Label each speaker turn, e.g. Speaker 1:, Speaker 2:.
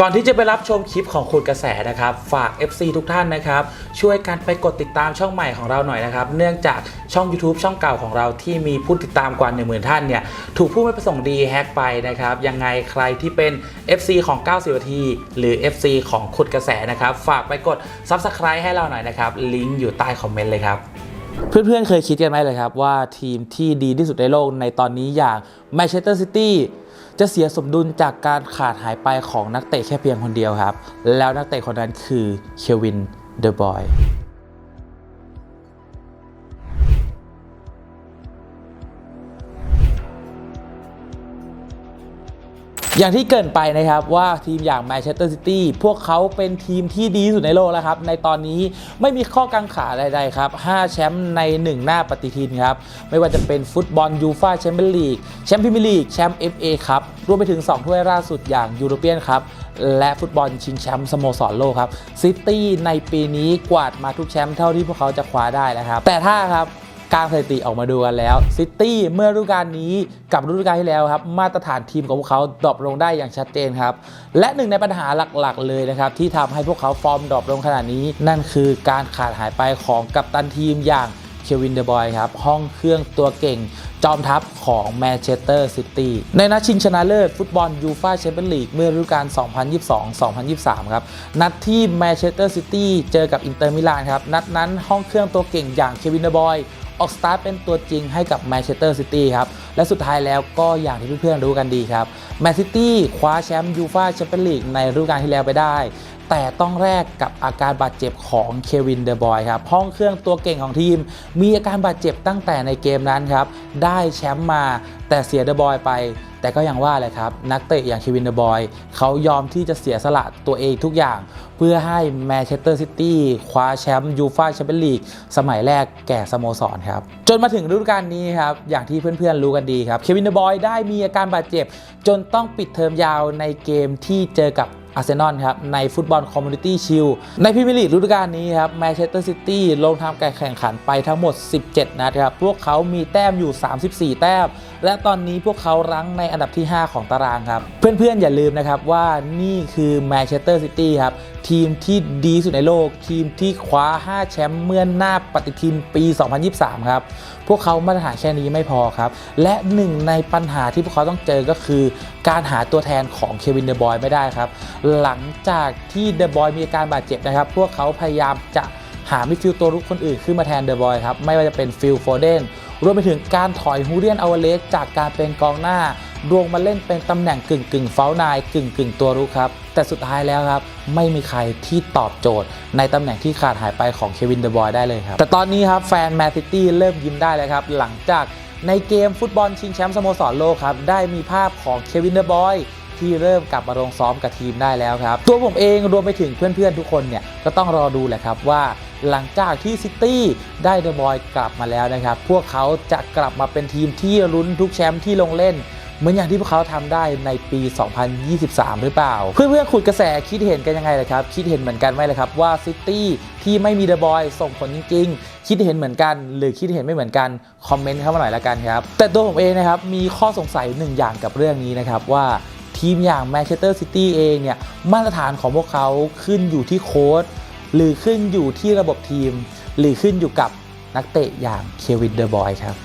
Speaker 1: ก่อนที่จะไปรับชมคลิปของคุณกระแสนะครับ ฝาก FC ทุกท่านนะครับ ช่วยกันไปกดติดตามช่องใหม่ของเราหน่อยนะครับ เนื่องจากช่อง YouTube ช่องเก่าของเราที่มีผู้ติดตามกว่า 10,000 ท่านเนี่ย ถูกผู้ไม่ประสงค์ดีแฮ็กไปนะครับ ยังไงใครที่เป็น FC ของ 90 นาที หรือ FC ของขุดกระแสนะครับ ฝากไปกด Subscribe ให้เราหน่อยนะครับ ลิงก์อยู่ใต้คอมเมนต์เลยครับเพื่อนๆเคยคิดกันไหมเลยครับว่าทีมที่ดีที่สุดในโลกในตอนนี้อย่างแม จะเสียสมดุลจากการขาดหายไปของนักเตะแค่เพียงคนเดียวครับ แล้วนักเตะคนนั้นคือเควินเดอะบอย อย่างที่เกินไปนะครับว่าทีมอย่างแมนเชสเตอร์ซิตี้พวกเขาเป็นทีมที่ดีสุดในโลกแล้วครับ ในตอนนี้ไม่มีข้อกังขาใดๆครับ 5 แชมป์ใน 1 หน้าปฏิทินครับ ไม่ว่าจะเป็นฟุตบอลยูฟาแชมเปี้ยนลีกแชมป์พรีเมียร์ลีกแชมป์ FA ครับรวมไปถึง 2 ถ้วยล่าสุดอย่างยูโรเปียนครับและฟุตบอลชิงแชมป์สโมสรโลกครับซิตี้ในปีนี้กวาดมาทุกแชมป์เท่าที่พวกเขาจะคว้าได้แล้วครับแต่ถ้าครับ การสถิติออกมาดูกันแล้วซิตี้เมื่อฤดูกาลนี้กับฤดูกาลที่แล้วครับมาตรฐานทีมของพวกเขาดรอปลงได้อย่างชัดเจนครับ และหนึ่งในปัญหาหลักๆ เลยนะครับที่ทำให้พวกเขาฟอร์มดรอปลงขนาดนี้ นั่นคือการขาดหายไปของกัปตันทีมอย่างเควินเดบอยครับ ห้องเครื่องตัวเก่ง จอมทัพของแมนเชสเตอร์ซิตี้ในนัดชิงชนะเลิศฟุตบอลยูฟาแชมเปี้ยนลีกเมื่อฤดูกาล 2022-2023 ครับ นัดที่แมนเชสเตอร์ซิตี้เจอกับอินเตอร์มิลานครับ นัดนั้นห้องเครื่องตัวเก่งอย่างเควินเดบอย ออกสตาร์ทเป็นตัวจริงให้กับแมนเชสเตอร์ซิตี้ครับ และสุดท้ายแล้วก็อย่างที่เพื่อนๆรู้กันดีครับแมนซิตี้คว้าแชมป์ยูฟาแชมเปี้ยนลีกในฤดูกาลที่แล้วไปได้ แต่ต้องแลกกับอาการบาดเจ็บของเควินเดอะบอยครับห้องเครื่องตัวเก่งของทีม มีอาการบาดเจ็บตั้งแต่ในเกมนั้นครับได้แชมป์มาแต่เสียเดอะบอยไปแต่ก็ยังว่าเลยครับ นักเตะอย่างเควินเดอะบอยเขายอมที่จะเสียสละตัวเองทุกอย่าง เพื่อให้แมนเชสเตอร์ซิตี้คว้าแชมป์ยูฟาแชมเปี้ยนลีกสมัยแรกแก่สโมสรครับ จนมาถึงฤดูกาลนี้ครับ อย่างที่เพื่อนๆรู้กันดีครับ เควินเดอะบอยได้มีอาการบาดเจ็บ จนต้องปิดเทอมยาวในเกมที่เจอกับ อาร์เซนอลครับในฟุตบอลคอมมูนิตี้ชิลในพรีเมียร์ลีกฤดูกาลนี้ครับแมนเชสเตอร์ซิตี้ลงทำการแข่งขันไปทั้งหมด 17 นัดครับพวกเขามีแต้มอยู่ 34 แต้ม และตอนนี้พวกเขารั้งในอันดับที่ 5 ของตารางครับ เพื่อนๆ อย่าลืมนะครับว่านี่คือแมนเชสเตอร์ซิตี้ครับทีมที่ดีที่สุดในโลก ทีมที่คว้า 5 แชมป์เมื่อหน้าปฏิทินปี 2023 ครับ พวกเขามาตรฐานแค่นี้ไม่พอครับ และหนึ่งในปัญหาที่พวกเขาต้องเจอก็คือ การหาตัวแทนของเควินเดอะบอยไม่ได้ครับหลังจากที่เดอะบอยมีอาการบาดเจ็บนะครับ พวกเขาพยายามจะหามิดฟิลตัวรุกคนอื่นขึ้นมาแทนเดอะบอยครับ ไม่ว่าจะเป็นฟิลโฟเดนรวมไปถึงการถอยฮูเรียนอเวเลสจากการเป็นกองหน้ารวงมาเล่นเป็นตำแหน่งกึ่งกึ่งเฟลนายกึ่งกึ่งตัวรุกครับ แต่สุดท้ายแล้วครับ ไม่มีใครที่ตอบโจทย์ ในตำแหน่งที่ขาดหายไปของเควินเดอะบอยได้เลยครับ แต่ตอนนี้ครับแฟนแมนซิตี้เริ่มยิ้มได้แล้วครับ หลังจากในเกมฟุตบอลชิงแชมป์สโมสรโลกครับ ได้มีภาพของเควินเดอะบอย ที่เริ่มกลับมาลงซ้อมกับทีมได้แล้วครับ ตัวผมเองรวมไปถึงเพื่อนๆทุกคนเนี่ยก็ต้องรอดูแหละครับว่าหลังจากที่ซิตี้ได้เดอะบอยกลับมาแล้วนะครับ พวกเขาจะกลับมาเป็นทีมที่ลุ้นทุกแชมป์ที่ลงเล่นเหมือนอย่างที่พวกเขาทำได้ในปี 2023 หรือเปล่า เพื่อนๆขุดกระแสคิดเห็นกันยังไงเลยครับ คิดเห็นเหมือนกันไหมเลยครับว่าซิตี้ที่ไม่มีเดอะบอยส่งผลจริง ๆ คิดเห็นเหมือนกัน หรือคิดเห็นไม่เหมือนกันคอมเมนต์เข้ามาหน่อยละกันครับแต่ตัวผมเองนะครับมีข้อสงสัยหนึ่งอย่างกับเรื่องนี้นะครับว่า ทีมอย่างแมนเชสเตอร์ซิตี้เองเนี่ยมาตรฐานของพวกเขาขึ้นอยู่ที่โค้ชหรือขึ้นอยู่ที่ระบบทีม หรือขึ้นอยู่กับนักเตะอย่างเควินเดอร์บอยครับ